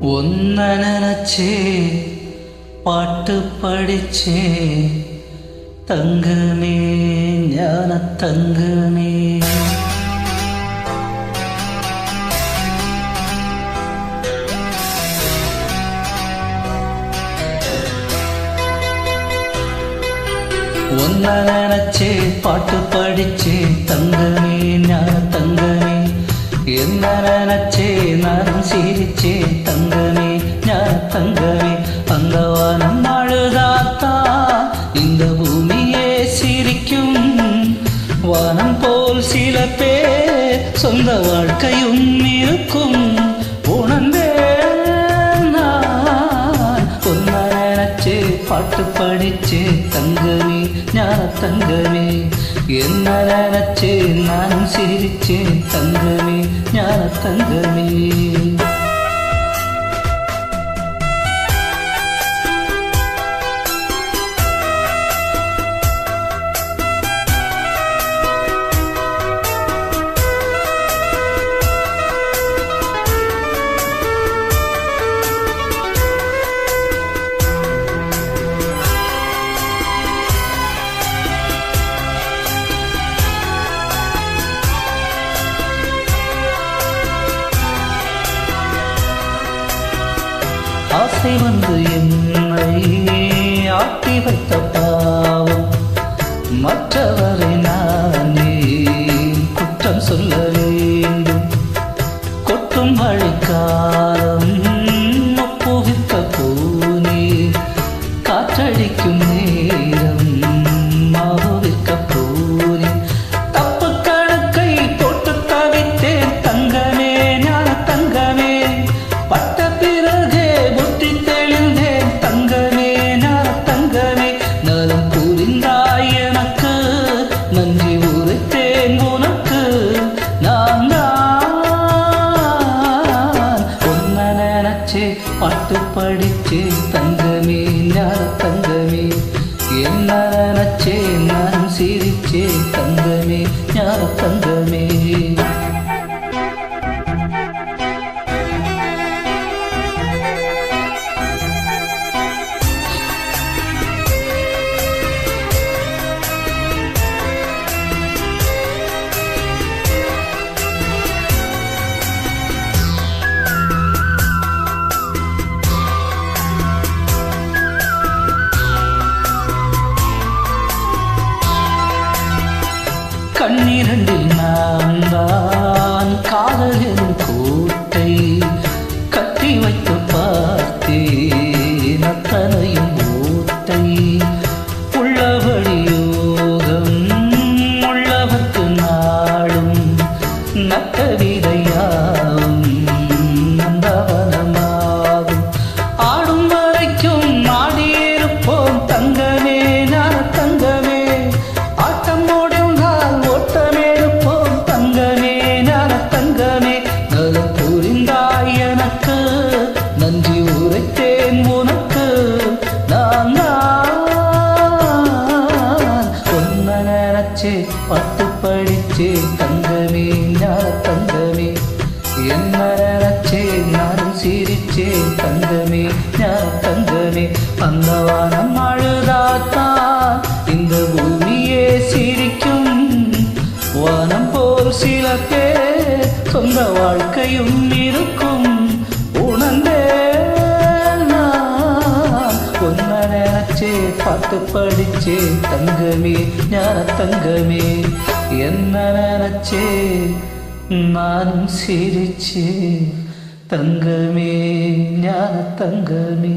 ஒன்ன நினைச்சே பாட்டு படிச்சே தங்கமே ஞான தங்கமே. ஒன்ன நினைச்சே பாட்டு படிச்சே தங்கமே ஞான தங்கமே. என்ன நினைச்சே நானும் சிரிச்சே தங்கமே ஞா தங்கமே. அந்த வானம் அழுதாத்தா இந்த பூமியே சிரிக்கும். வானம் போல் சில பேர் சொந்த வாழ்க்கையும் இருக்கும். உணர்ந்தேன் நான் ஒன்ன நினைச்சே பாட்டு படிச்சு தங்கமே. ஞான தங்கமே. என்ன நினைச்சே நானும் சிரிச்சேன். தங்கமே ஞான தங்கமே ஆசை வந்து என்னை ஆட்டி வைத்த பாவம். மற்றவரை நானே குற்றம் சொல்ல வேண்டும். கொட்டும் மழைக்காலம் தங்கமே. என்ன நினைச்சே நான் சிரிச்சே தங்கமே. ஞான கண்ணீரண்டில் நான் தான் காதலின் கூட்டை கட்டி வைத்து பார்த்தேன். அத்தனையும் ஓட்டை உள்ளபடி யோகம் உள்ளவர்க்கு நாளும் நத்த விதையாகும் படிச்சு பத்து படிச்சு தங்கமே ஞான தங்கமே. என்ன நினைச்சே நானும் சிரிச்சே தங்கமே ஞான தங்கமே. அந்த வானம் அழுதாத்தான் இந்த பூமியே சிரிக்கும். வானம் போல் சில பேர் சொந்த வாழ்க்கையும் இருக்கும். நினைச்சே பாட்டு படிச்சே தங்கமே ஞான தங்கமே என்ன நினைச்சே நானும் சிரிச்சே தங்கமே ஞான தங்கமே